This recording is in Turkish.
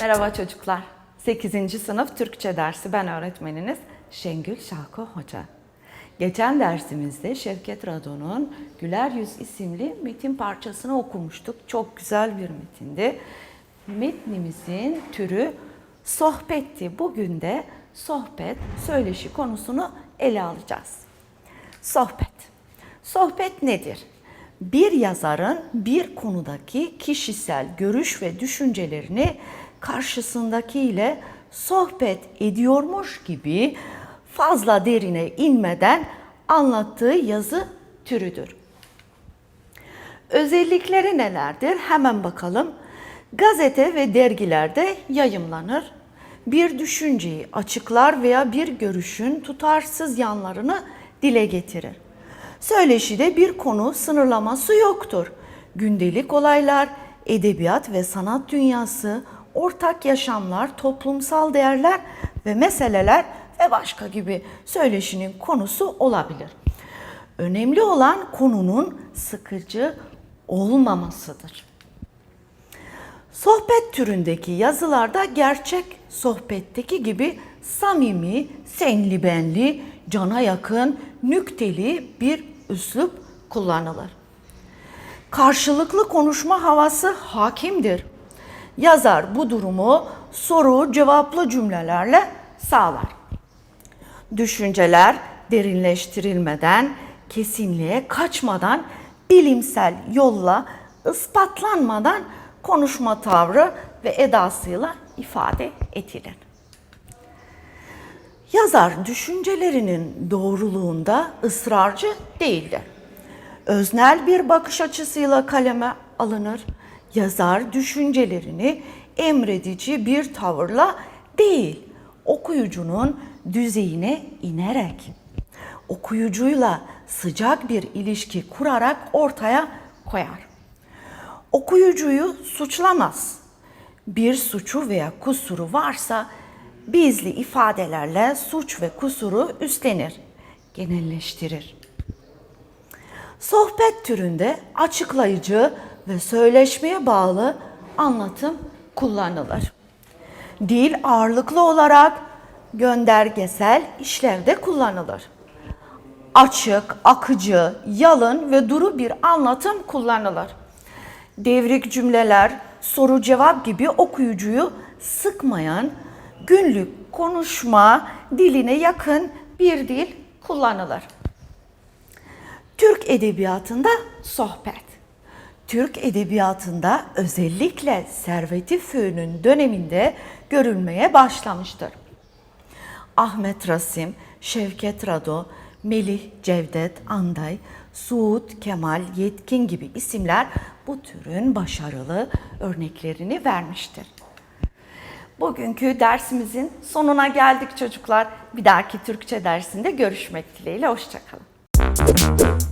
Merhaba çocuklar. 8. sınıf Türkçe dersi ben öğretmeniniz Şengül Şalko Hoca. Geçen dersimizde Şevket Radon'un Güler Yüz isimli metin parçasını okumuştuk. Çok güzel bir metindi. Metnimizin türü sohbetti. Bugün de sohbet, söyleşi konusunu ele alacağız. Sohbet. Sohbet nedir? Bir yazarın bir konudaki kişisel görüş ve düşüncelerini karşısındakiyle sohbet ediyormuş gibi fazla derine inmeden anlattığı yazı türüdür. Özellikleri nelerdir? Hemen bakalım. Gazete ve dergilerde yayımlanır. Bir düşünceyi açıklar veya bir görüşün tutarsız yanlarını dile getirir. Söyleşide bir konu sınırlaması yoktur. Gündelik olaylar, edebiyat ve sanat dünyası, ortak yaşamlar, toplumsal değerler ve meseleler ve başka gibi söyleşinin konusu olabilir. Önemli olan konunun sıkıcı olmamasıdır. Sohbet türündeki yazılarda gerçek sohbetteki gibi samimi, senli benli, cana yakın, nükteli bir üslup kullanılır. Karşılıklı konuşma havası hakimdir. Yazar bu durumu soru cevaplı cümlelerle sağlar. Düşünceler derinleştirilmeden, kesinliğe kaçmadan, bilimsel yolla ispatlanmadan konuşma tavrı ve edasıyla ifade edilir. Yazar düşüncelerinin doğruluğunda ısrarcı değildir. Öznel bir bakış açısıyla kaleme alınır. Yazar düşüncelerini emredici bir tavırla değil, okuyucunun düzeyine inerek, okuyucuyla sıcak bir ilişki kurarak ortaya koyar. Okuyucuyu suçlamaz. Bir suçu veya kusuru varsa bizli ifadelerle suç ve kusuru üstlenir, genelleştirir. Sohbet türünde açıklayıcı ve söyleşmeye bağlı anlatım kullanılır. Dil ağırlıklı olarak göndergesel işlevde kullanılır. Açık, akıcı, yalın ve duru bir anlatım kullanılır. Devrik cümleler, soru cevap gibi okuyucuyu sıkmayan günlük konuşma diline yakın bir dil kullanılır. Türk edebiyatında sohbet. Türk edebiyatında özellikle Servet-i Fünun döneminde görülmeye başlamıştır. Ahmet Rasim, Şevket Rado, Melih Cevdet Anday, Suud Kemal Yetkin gibi isimler bu türün başarılı örneklerini vermiştir. Bugünkü dersimizin sonuna geldik çocuklar. Bir dahaki Türkçe dersinde görüşmek dileğiyle. Hoşçakalın.